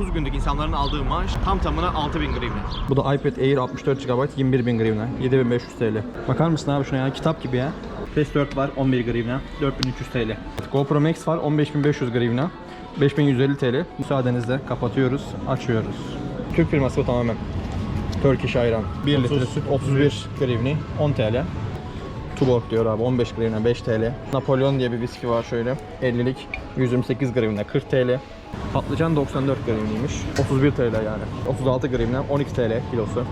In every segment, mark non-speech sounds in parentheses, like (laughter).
30 günlük insanların aldığı maaş tam tamına 6000 grivne. Bu da iPad Air 64 GB 21 bin grivne. 7500 TL. Bakar mısın abi şuna ya kitap gibi ya. PS4 var 11 grivne. 4300 TL. GoPro Max var 15500 grivne. 5150 TL. Müsaadenizle kapatıyoruz, açıyoruz. Türk firması bu tamamen. Turkish ayran. 1 litre süt 31 grivni 10 TL. Tuborg diyor abi 15 grivne 5 TL. Napolyon diye bir viski var şöyle. 50'lik 128 grivne 40 TL. Patlıcan 94 grivneymiş. 31 TL yani. 36 grivne 12 TL kilosu.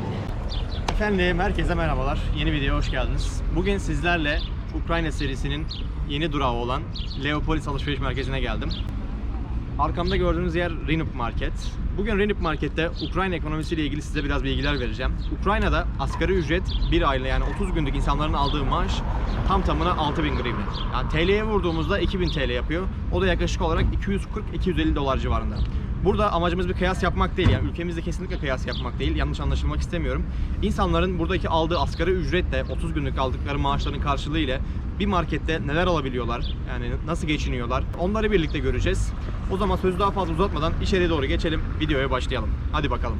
Efendim herkese merhabalar. Yeni videoya hoş geldiniz. Bugün sizlerle Ukrayna serisinin yeni durağı olan Leopolis Alışveriş Merkezi'ne geldim. Arkamda gördüğünüz yer Rinup Market. Bugün Rinup Market'te Ukrayna ekonomisiyle ilgili size biraz bilgiler vereceğim. Ukrayna'da asgari ücret bir aylık yani 30 günlük insanların aldığı maaş tam tamına 6000 grivne. Yani TL'ye vurduğumuzda 2000 TL yapıyor. O da yaklaşık olarak 240-250 dolar civarında. Burada amacımız bir kıyas yapmak değil yani ülkemizde kesinlikle kıyas yapmak değil. Yanlış anlaşılmak istemiyorum. İnsanların buradaki aldığı asgari ücretle 30 günlük aldıkları maaşların karşılığı ile bir markette neler alabiliyorlar? Yani nasıl geçiniyorlar? Onları birlikte göreceğiz. O zaman sözü daha fazla uzatmadan içeriye doğru geçelim. Videoya başlayalım. Hadi bakalım.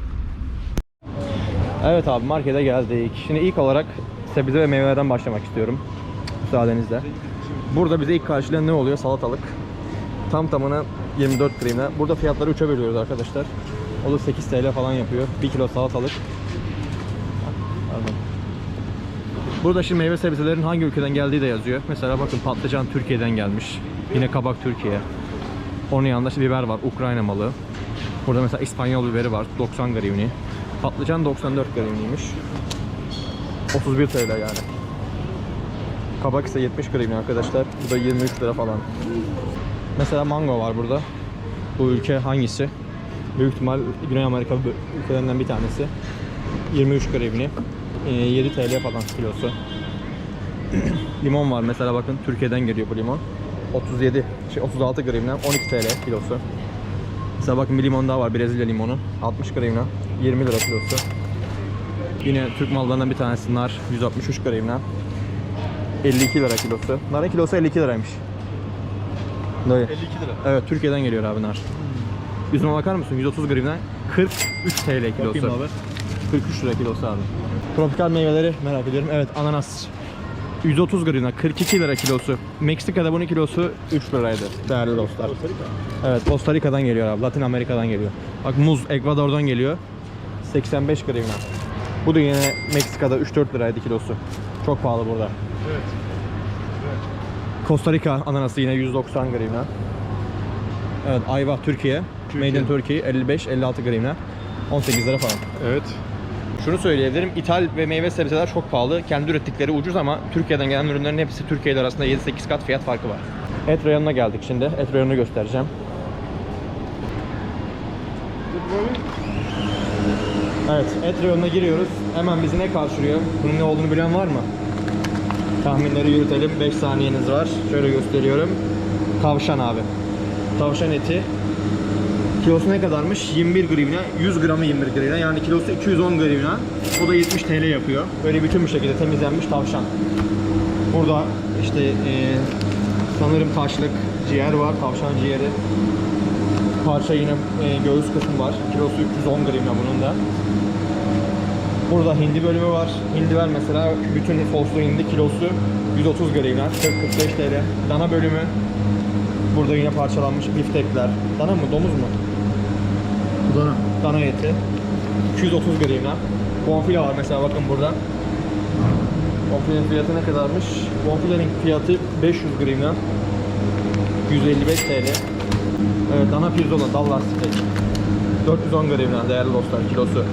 Evet abi markete geldik. Şimdi ilk olarak sebze ve meyvelerden başlamak istiyorum. Müsaadenizle. Burada bize ilk karşılayan ne oluyor? Salatalık. Tam tamına 24 grivne. Burada fiyatları 3'e bölüyoruz arkadaşlar. O da 8 TL falan yapıyor. 1 kilo salatalık. Pardon. Burada şimdi meyve sebzelerin hangi ülkeden geldiği de yazıyor. Mesela bakın patlıcan Türkiye'den gelmiş. Yine kabak Türkiye. Onun yanında işte biber var. Ukrayna malı. Burada mesela İspanyol biberi var. 90 grivni. Patlıcan 94 grivniymiş. 31 TL yani. Kabak ise 70 grivni arkadaşlar. Bu da 23 lira falan. Mesela mango var burada. Bu ülke hangisi? Büyük ihtimal Güney Amerika ülkelerinden bir tanesi. 23 grivni. Ee, 7 TL falan kilosu. (clears throat) limon var mesela bakın Türkiye'den geliyor bu limon. 37, şey 36 grivne, 12 TL kilosu. Mesela bakın bir limon daha var Brezilya limonu. 60 grivne, 20 lira kilosu. Yine Türk mallarından bir tanesi nar 163 grivne. 52 lira kilosu. Narın kilosu 52 liraymış. Dayı. 52 lira. Evet Türkiye'den geliyor abi nar. Üzüme bakar mısın? 130 grivne 43 TL kilosu. Bakayım abi. 43 lira kilosu abi. Tropikal meyveleri merak ediyorum. Evet ananas. 130 grivne 42 lira kilosu. Meksika'da bunun kilosu 3 liraydı değerli dostlar. Evet Costa Rica'dan geliyor abi. Latin Amerika'dan geliyor. Bak muz Ekvador'dan geliyor. 85 grivne. Bu da yine Meksika'da 3-4 liraydı kilosu. Çok pahalı burada. Evet. Costa Rica ananası yine 190 grivne. Evet ayva Türkiye. Türkiye. Made in Turkey 55-56 grivne. 18 lira falan. Evet. Şunu söyleyebilirim. İthal ve meyve sebzeler çok pahalı. Kendi ürettikleri ucuz ama Türkiye'den gelen ürünlerin hepsi Türkiye ile arasında 7-8 kat fiyat farkı var. Et reyonuna geldik şimdi. Et reyonunu göstereceğim. Evet, et reyonuna giriyoruz. Hemen bizi ne karşılıyor? Bunun ne olduğunu bilen var mı? Tahminleri yürütelim. 5 saniyeniz var. Şöyle gösteriyorum. Tavşan abi. Tavşan eti. Kilosu ne kadarmış? 21 grivne. 100 gramı 21 grivne. Yani kilosu 210 grivne. O da 70 TL yapıyor. Böyle bütün bir şekilde temizlenmiş tavşan. Burada işte eee, sanırım taşlık ciğer var. Tavşan ciğeri. Parça yine eee, göğüs kısmı var. Kilosu 310 grivne bunun da. Burada hindi bölümü var. Hindi var mesela bütün soslu hindi kilosu 130 grivne. 40-45 TL. Dana bölümü. Burada yine parçalanmış biftekler. Dana mı domuz mu? Dana. Dana eti. 230 grivne. Bonfile var mesela bakın burada. Bonfilenin fiyatı ne kadarmış? Bonfilenin fiyatı 500 grivne. 155 TL. Evet dana pirzola Dallas steak. 410 grivne değerli dostlar kilosu.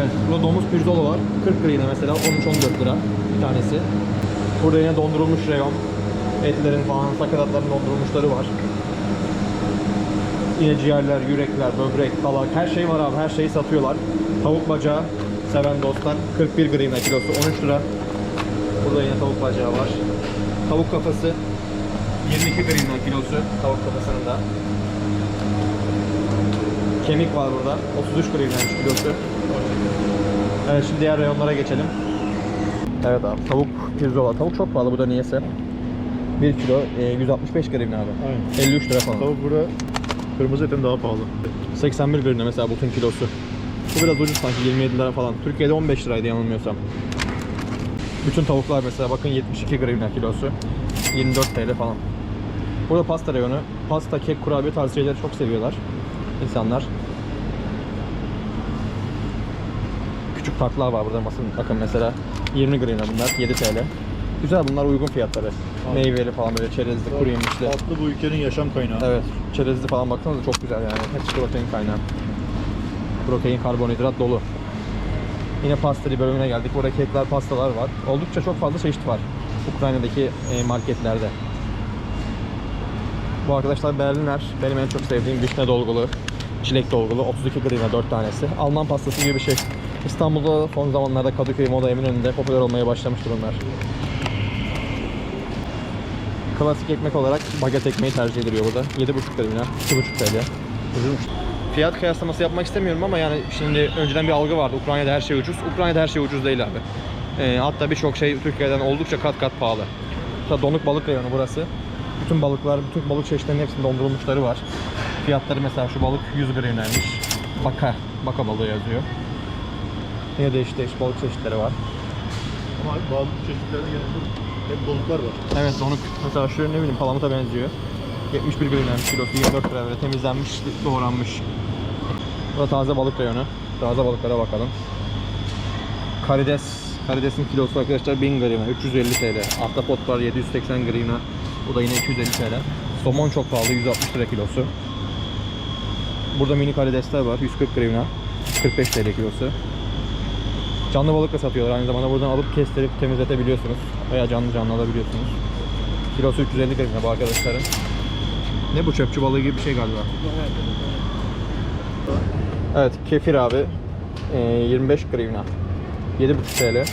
Evet burada domuz pirzola var. 40 grivne mesela 13-14 lira bir tanesi. Burada yine dondurulmuş reyon. Etlerin falan sakatatların dondurulmuşları var. Yine ciğerler, yürekler, böbrek, dalak her şey var abi. Her şeyi satıyorlar. Tavuk bacağı seven dostlar 41 grivne kilosu 13 lira. Burada yine tavuk bacağı var. Tavuk kafası 22 grivne kilosu tavuk kafasının da. Kemik var burada 33 grivne kilosu. Evet şimdi diğer reyonlara geçelim. Evet abi tavuk pirzola. Tavuk çok pahalı bu da niyeyse. 1 kilo e, 165 grivne abi. Aynen. 53 lira falan. Tavuk burada Kırmızı etin daha pahalı. 81 grivne mesela butun kilosu. Bu biraz ucuz sanki 27 lira falan. Türkiye'de 15 liraydı yanılmıyorsam. Bütün tavuklar mesela bakın 72 grivne kilosu. 24 TL falan. Burada pasta reyonu. Pasta, kek, kurabiye tarzı şeyleri çok seviyorlar insanlar. Küçük tatlılar var burada basın. Bakın mesela 20 grivne bunlar 7 TL. Güzel bunlar uygun fiyatları. Meyveli falan böyle çerezli, kuru yemişli. Tatlı bu ülkenin yaşam kaynağı. Evet, çerezli falan baksanıza çok güzel yani. Hepsi protein kaynağı. Protein, karbonhidrat dolu. Yine pasteli bölümüne geldik. Burada kekler, pastalar var. Oldukça çok fazla çeşit var Ukrayna'daki e, marketlerde. Bu arkadaşlar Berliner. Benim en çok sevdiğim vişne dolgulu, çilek dolgulu. 32 grivne 4 tanesi. Alman pastası gibi bir şey. İstanbul'da son zamanlarda Kadıköy Moda Eminönü'nde popüler olmaya başlamıştır bunlar. Klasik ekmek olarak baget ekmeği tercih ediliyor burada. 7,5 grivne, 2,5 TL. Ucuzmuş. Fiyat kıyaslaması yapmak istemiyorum ama yani şimdi önceden bir algı vardı. Ukrayna'da her şey ucuz. Ukrayna'da her şey ucuz değil abi. Ee, hatta birçok şey Türkiye'den oldukça kat kat pahalı. Mesela donuk balık reyonu burası. Bütün balıklar, bütün balık çeşitlerinin hepsinin dondurulmuşları var. Fiyatları mesela şu balık 100 grivneymiş. Baka, baka balığı yazıyor. Yine değişik değişik balık çeşitleri var. Ama bazı çeşitlerine gerek yok. Hep balıklar var. Evet donuk. Mesela şu ne bileyim palamuta benziyor. 71 grammış kilosu 24 lira böyle temizlenmiş, doğranmış. Bu da taze balık reyonu. Taze balıklara bakalım. Karides. Karidesin kilosu arkadaşlar 1000 grivne, 350 TL. Ahtapot var 780 grivne. Bu da yine 250 TL. Somon çok pahalı 160 lira kilosu. Burada mini karidesler var 140 grivne. 45 TL kilosu. Canlı balık da satıyorlar aynı zamanda buradan alıp kestirip temizletebiliyorsunuz veya canlı canlı alabiliyorsunuz. Kilosu 350 grivne bu arkadaşların. Ne bu çöpçü balığı gibi bir şey galiba. Evet kefir abi Ee, 25 grivne 7,5 TL.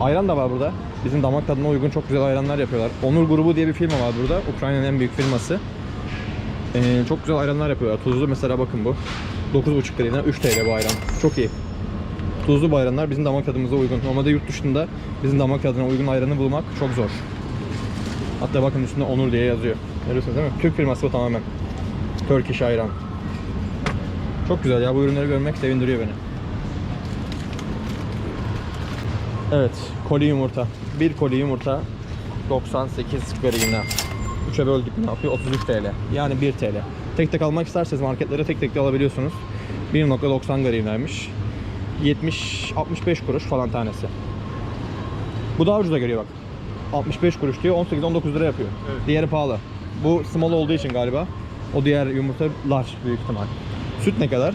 Ayran da var burada. Bizim damak tadına uygun çok güzel ayranlar yapıyorlar. Onur grubu diye bir firma var burada. Ukrayna'nın en büyük firması. Ee, çok güzel ayranlar yapıyorlar. Tuzlu mesela bakın bu. 9,5 grivne 3 TL bu ayran. Çok iyi. Tuzlu bu bizim damak tadımıza uygun. Normalde yurt dışında bizim damak tadına uygun ayranı bulmak çok zor. Hatta bakın üstünde Onur diye yazıyor. Görüyorsunuz değil mi? Türk firması bu tamamen. Turkish ayran. Çok güzel ya bu ürünleri görmek sevindiriyor beni. Evet, koli yumurta. Bir koli yumurta 98 grivne. 3'e böldük ne yapıyor? 33 TL. Yani 1 TL. Tek tek almak isterseniz marketlere tek tek de alabiliyorsunuz. 1.90 grivneymiş. 70-65 kuruş falan tanesi. Bu daha ucuza geliyor bak. 65 kuruş diyor 18-19 lira yapıyor. Evet. Diğeri pahalı. Bu small olduğu için galiba. O diğer yumurta large büyük ihtimal. Süt ne kadar?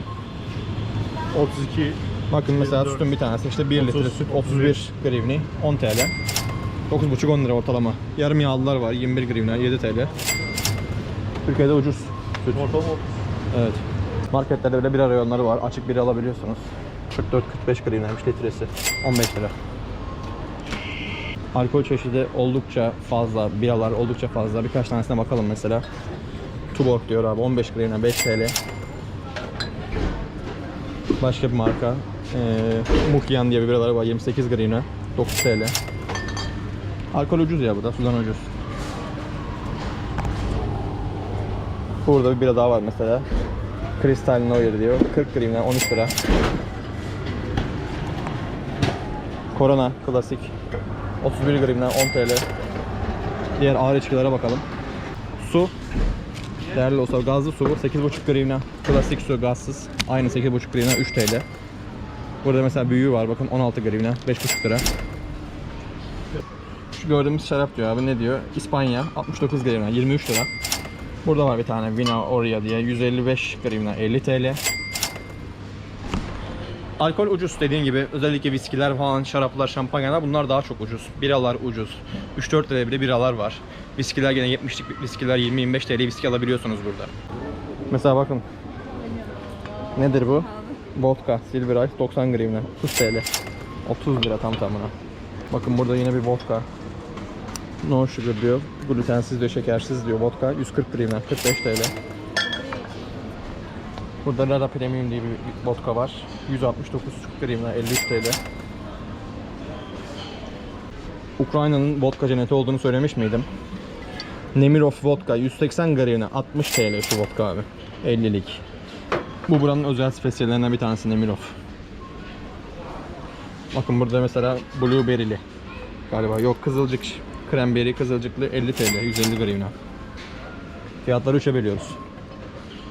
32 Bakın mesela 24, sütün bir tanesi işte 1 litre 30, süt 31 grivni 10 TL. 9,5 10 lira ortalama. Yarım yağlılar var 21 grivne 7 TL. Türkiye'de ucuz. Süt. ortalama Evet. Marketlerde böyle bira reyonları var. Açık bira alabiliyorsunuz. 44-45 grivneymiş litresi. 15 lira. Alkol çeşidi oldukça fazla. Biralar oldukça fazla. Birkaç tanesine bakalım mesela. Tuborg diyor abi 15 grivne 5 TL. Başka bir marka. Ee, Mukyan diye bir biraları var 28 grivne 9 TL. Alkol ucuz ya burada. Sudan ucuz. Burada bir bira daha var mesela. Crystal Noir diyor. 40 grivne 13 lira. Corona klasik. 31 grivne 10 TL. Diğer ağır içkilere bakalım. Su. Değerli olsa gazlı su 8,5 grivne. Klasik su gazsız. Aynı 8,5 grivne 3 TL. Burada mesela büyüğü var bakın 16 grivne 5,5 lira. Şu gördüğümüz şarap diyor abi ne diyor? İspanya 69 grivne 23 lira. Burada var bir tane Vina Oria diye 155 grivne 50 TL. Alkol ucuz dediğin gibi özellikle viskiler falan, şaraplar, şampanyalar bunlar daha çok ucuz. Biralar ucuz. 3-4 liraya bile biralar var. Viskiler gene 70'lik viskiler 20-25 TL viski alabiliyorsunuz burada. Mesela bakın. Nedir bu? Vodka, Silver Ice 90 grivne. 30 TL. 30 lira tam tamına. Bakın burada yine bir vodka. No sugar diyor. Glutensiz diyor, şekersiz diyor. Vodka 140 grivne, 45 TL. Burada Rada Premium diye bir vodka var. 169 grivne, 53 TL. Ukrayna'nın vodka cenneti olduğunu söylemiş miydim? Nemirov vodka 180 grivna 60 TL şu vodka abi. 50'lik. Bu buranın özel spesiyallerinden bir tanesi Nemirov. Bakın burada mesela blueberry'li galiba. Yok kızılcık, cranberry kızılcıklı 50 TL 150 grivna. Fiyatları 3'e bölüyoruz.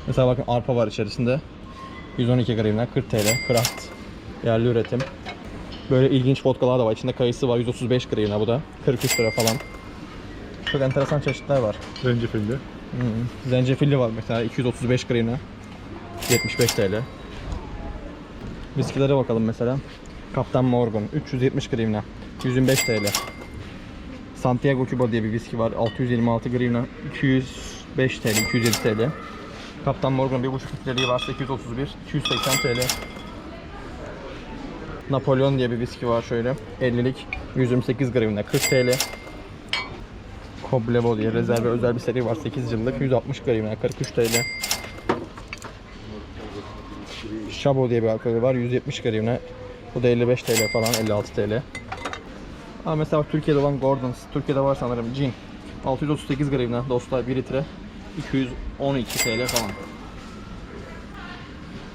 Mesela bakın arpa var içerisinde. 112 grivna 40 TL. Kraft. Yerli üretim. Böyle ilginç vodkalar da var. İçinde kayısı var. 135 grivna bu da. 43 lira falan. Çok enteresan çeşitler var. Zencefilli. Hı. Zencefilli var mesela 235 grivna. 75 TL. Viskilere bakalım mesela. Kaptan Morgan 370 grivna. 125 TL. Santiago Cuba diye bir viski var. 626 grivna. 205 TL, 207 TL. Kaptan Morgan 1.5 litreliği var 831, 280 TL. Napolyon diye bir viski var şöyle. 50'lik 128 grivna 40 TL. Koblevo diye rezerve özel bir seri var 8 yıllık 160 grivna 43 TL. Şabo diye bir alkolü var 170 grivna. Bu da 55 TL falan 56 TL. Ha mesela Türkiye'de olan Gordon's. Türkiye'de var sanırım Gin. 638 grivna dostlar 1 litre. 212 TL falan.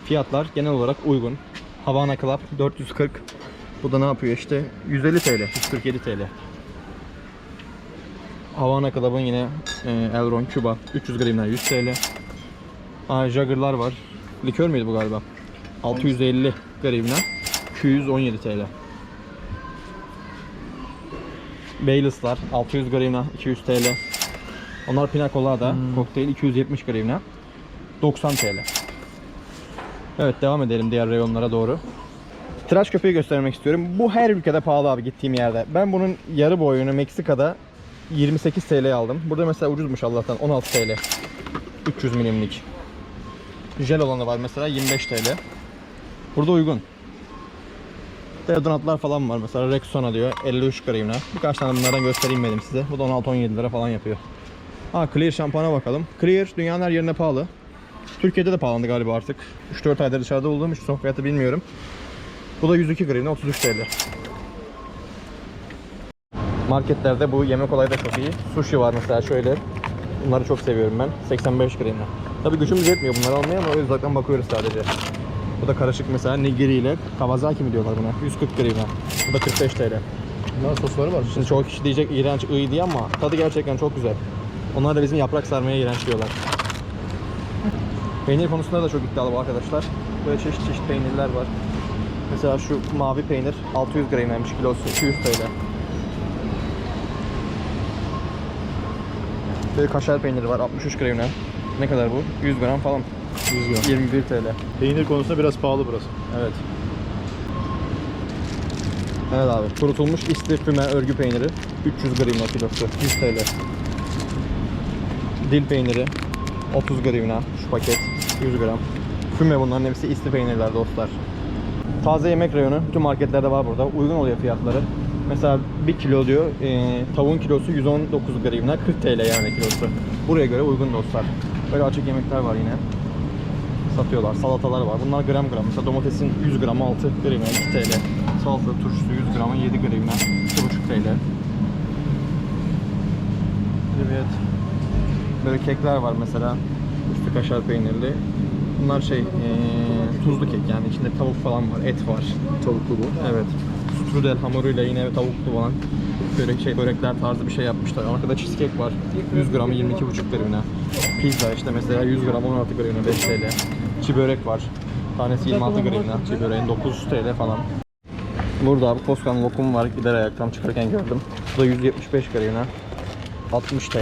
Fiyatlar genel olarak uygun. Havana Club 440. Bu da ne yapıyor işte 150 TL, 147 TL. Havana Club'ın yine e, Elron Cuba 300 gramdan 100 TL. Aa, Jagger'lar var. Likör müydü bu galiba? 650 gramdan 217 TL. Baileys'lar 600 gramdan 200 TL. Onlar Pina Colada kokteyl 270 gramdan 90 TL. Evet devam edelim diğer reyonlara doğru. Tıraş köpeği göstermek istiyorum. Bu her ülkede pahalı abi gittiğim yerde. Ben bunun yarı boyunu Meksika'da 28 TL aldım. Burada mesela ucuzmuş Allah'tan 16 TL. 300 milimlik. Jel olanı var mesela 25 TL. Burada uygun. Deodorantlar falan var mesela Rexona diyor 53 gramına. Birkaç tane bunlardan göstereyim dedim size. Bu da 16-17 lira falan yapıyor. Ha Clear şampuana bakalım. Clear dünyanın her yerine pahalı. Türkiye'de de pahalandı galiba artık. 3-4 aydır dışarıda olduğum için son fiyatı bilmiyorum. Bu da 102 grivna 33 TL. Marketlerde bu yemek olayı da çok iyi. Sushi var mesela şöyle. Bunları çok seviyorum ben. 85 grivna. Tabii gücümüz yetmiyor bunları almaya ama öyle uzaktan bakıyoruz sadece. Bu da karışık mesela nigiri ile kawasaki mi diyorlar buna? 140 grivna. Bu da 45 TL. Bunlar sosları var. Şimdi çoğu kişi diyecek iğrenç, ıy diye ama tadı gerçekten çok güzel. Onlar da bizim yaprak sarmaya iğrenç diyorlar. Peynir konusunda da çok iddialı bu arkadaşlar. Böyle çeşit çeşit peynirler var. Mesela şu mavi peynir 600 gramymış kilosu 200 TL. Böyle kaşar peyniri var 63 gramına. Ne kadar bu? 100 gram falan. 100 gram. 21 TL. Peynir konusunda biraz pahalı burası. Evet. Evet abi. Kurutulmuş isli füme örgü peyniri 300 gramına kilosu 100 TL. Dil peyniri 30 gramına şu paket 100 gram. Füme bunların hepsi isli peynirler dostlar. Taze yemek reyonu bütün marketlerde var burada. Uygun oluyor fiyatları. Mesela 1 kilo diyor e, tavuğun kilosu 119 gramına 40 TL yani kilosu. Buraya göre uygun dostlar. Böyle açık yemekler var yine satıyorlar. Salatalar var. Bunlar gram gram. Mesela domatesin 100 gramı 6 gramı 2 TL. Salata turşusu 100 gramı 7 gramı 2,5 TL. Evet. Böyle kekler var mesela. Üstü kaşar peynirli. Bunlar şey eee, tuzlu kek yani içinde tavuk falan var, et var. Tavuklu bu. Evet. Strudel hamuruyla yine tavuklu falan böyle şey börekler tarzı bir şey yapmışlar. Arkada cheesecake var. 100 gramı 22,5 gramına. Pizza işte mesela 100 gram 16 gramına 5 TL. Çiğ börek var. Tanesi 26 gramına. Çiğ böreğin 9 TL falan. Burada abi Koskan lokum var. Gider ayaktan çıkarken gördüm. Bu da 175 gramına. 60 TL.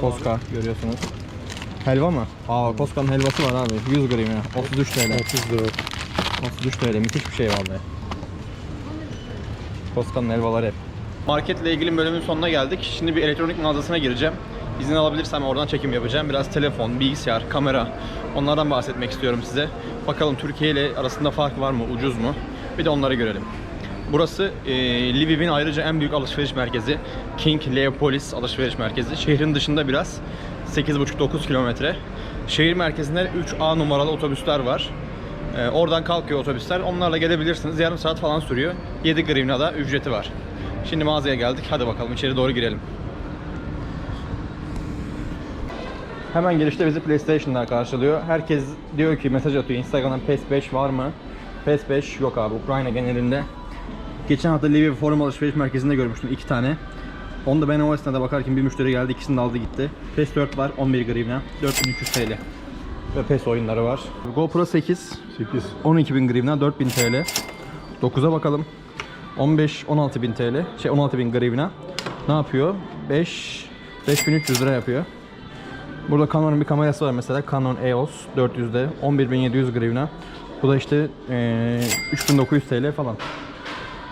Koska görüyorsunuz. Helva mı? Aa Koska'nın helvası var abi. 100 gramına. 33 TL. 30 lira. 33 TL müthiş bir şey vallahi. Koska'nın helvaları hep. Marketle ilgili bölümün sonuna geldik. Şimdi bir elektronik mağazasına gireceğim. İzin alabilirsem oradan çekim yapacağım. Biraz telefon, bilgisayar, kamera onlardan bahsetmek istiyorum size. Bakalım Türkiye ile arasında fark var mı, ucuz mu? Bir de onları görelim. Burası e, Lviv'in ayrıca en büyük alışveriş merkezi. King Leopolis alışveriş merkezi. Şehrin dışında biraz 8,5-9 kilometre. Şehir merkezinde 3A numaralı otobüsler var. Ee, oradan kalkıyor otobüsler. Onlarla gelebilirsiniz. Yarım saat falan sürüyor. 7 grivna da ücreti var. Şimdi mağazaya geldik. Hadi bakalım içeri doğru girelim. Hemen girişte bizi PlayStation'lar karşılıyor. Herkes diyor ki mesaj atıyor Instagram'dan PES 5 var mı? PES 5 yok abi Ukrayna genelinde. Geçen hafta Lviv Forum Alışveriş Merkezi'nde görmüştüm iki tane. Onda ben o esnada bakarken bir müşteri geldi ikisini de aldı gitti. PES 4 var 11 grivna 4300 TL. Ve PES oyunları var. GoPro 8 8. 12.000 grivna 4000 TL. 9'a bakalım. 15 16000 TL. Şey 16000 grivna. Ne yapıyor? 5 5300 lira yapıyor. Burada Canon'un bir kamerası var mesela. Canon EOS 400'de 11700 grivna. Bu da işte eee 3900 TL falan.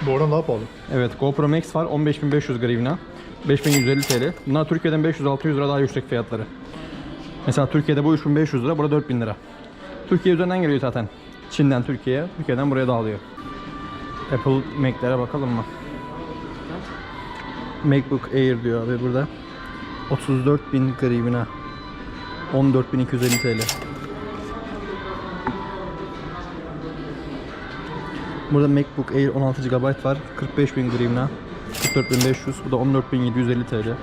Bu oradan daha pahalı. Evet GoPro Max var 15500 grivna. 5150 TL. Bunlar Türkiye'den 500-600 lira daha yüksek fiyatları. Mesela Türkiye'de bu 3500 lira, burada 4000 lira. Türkiye üzerinden geliyor zaten. Çin'den Türkiye'ye, Türkiye'den buraya dağılıyor. Apple Mac'lere bakalım mı? MacBook Air diyor abi burada. 34.000 grivna. 14.250 TL. Burada MacBook Air 16 GB var. 45.000 grivna. 44.500. Bu da 14.750 TL.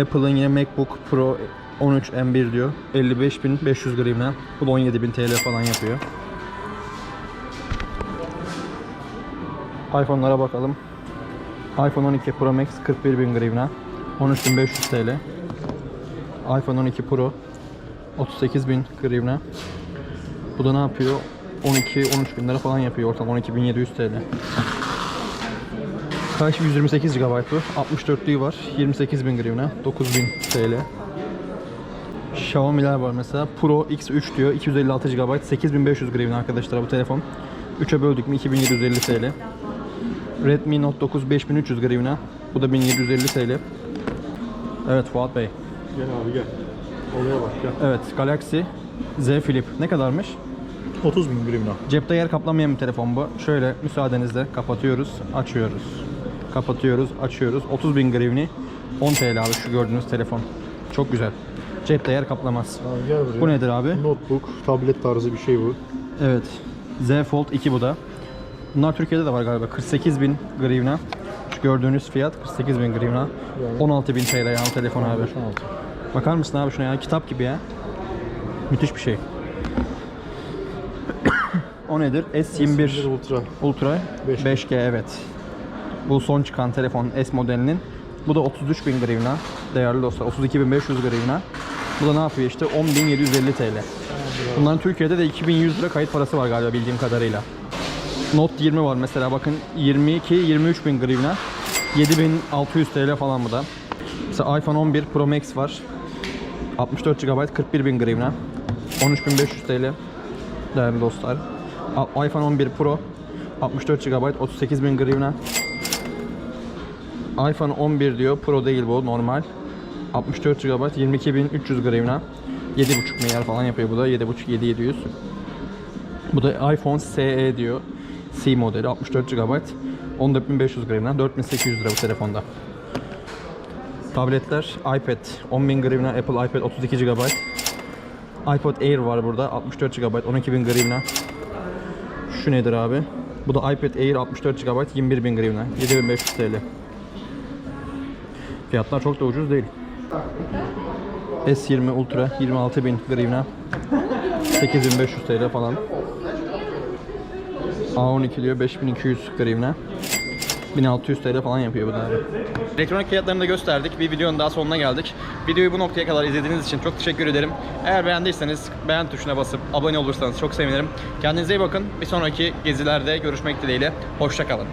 Apple'ın yine MacBook Pro 13 M1 diyor. 55.500 grivna. Bu da 17.000 TL falan yapıyor. iPhone'lara bakalım. iPhone 12 Pro Max 41.000 grivna. 13.500 TL. iPhone 12 Pro 38.000 grivna. Bu da ne yapıyor? 12-13 bin lira falan yapıyor ortalama 12.700 TL. Kaç 128 GB bu. 64'lüğü var. 28 bin grivna. 9 bin TL. Xiaomi'ler var mesela. Pro X3 diyor. 256 GB. 8500 grivna arkadaşlar bu telefon. 3'e böldük mü 2750 TL. Redmi Note 9 5300 grivna. Bu da 1750 TL. Evet Fuat Bey. Gel abi gel. Olaya bak gel. Evet Galaxy Z Flip ne kadarmış? 30 bin grimna. Cepte yer kaplamayan bir telefon bu. Şöyle müsaadenizle kapatıyoruz, açıyoruz. Kapatıyoruz, açıyoruz. 30 bin grivni 10 TL abi şu gördüğünüz telefon. Çok güzel. Cepte yer kaplamaz. Abi gel buraya. Bu nedir abi? Notebook, tablet tarzı bir şey bu. Evet. Z Fold 2 bu da. Bunlar Türkiye'de de var galiba. 48 bin grivna. Şu gördüğünüz fiyat 48 bin grivna. 16 bin TL yani telefon abi. 16. Bakar mısın abi şuna ya? Kitap gibi ya. Müthiş bir şey. O nedir? S21 Ultra. Ultra 5G. 5G evet. Bu son çıkan telefon S modelinin. Bu da 33 bin grivna. Değerli dostlar 32.500 grivna. Bu da ne yapıyor işte 10.750 TL. Bunların Türkiye'de de 2100 lira kayıt parası var galiba bildiğim kadarıyla. Note 20 var mesela bakın 22 23 bin grivna. 7600 TL falan bu da. Mesela iPhone 11 Pro Max var. 64 GB 41 bin grivna. 13500 TL değerli dostlar. İPhone 11 Pro 64 GB 38 bin grivna. iPhone 11 diyor Pro değil bu normal. 64 GB 22.300 grivna. 7.5 milyar falan yapıyor bu da 7.5 7700. Bu da iPhone SE diyor. C modeli 64 GB 14.500 grivna 4800 lira bu telefonda. Tabletler iPad 10.000 grivna Apple iPad 32 GB iPod Air var burada 64 GB 12.000 grivna Şu nedir abi? Bu da iPad Air 64 GB 21.000 grivna 7500 TL Fiyatlar çok da ucuz değil S20 Ultra 26.000 grivna 8500 TL falan A12 diyor 5200 grivna 1600 TL falan yapıyor bu da abi. Elektronik fiyatlarını da gösterdik. Bir videonun daha sonuna geldik. Videoyu bu noktaya kadar izlediğiniz için çok teşekkür ederim. Eğer beğendiyseniz beğen tuşuna basıp abone olursanız çok sevinirim. Kendinize iyi bakın. Bir sonraki gezilerde görüşmek dileğiyle. Hoşçakalın.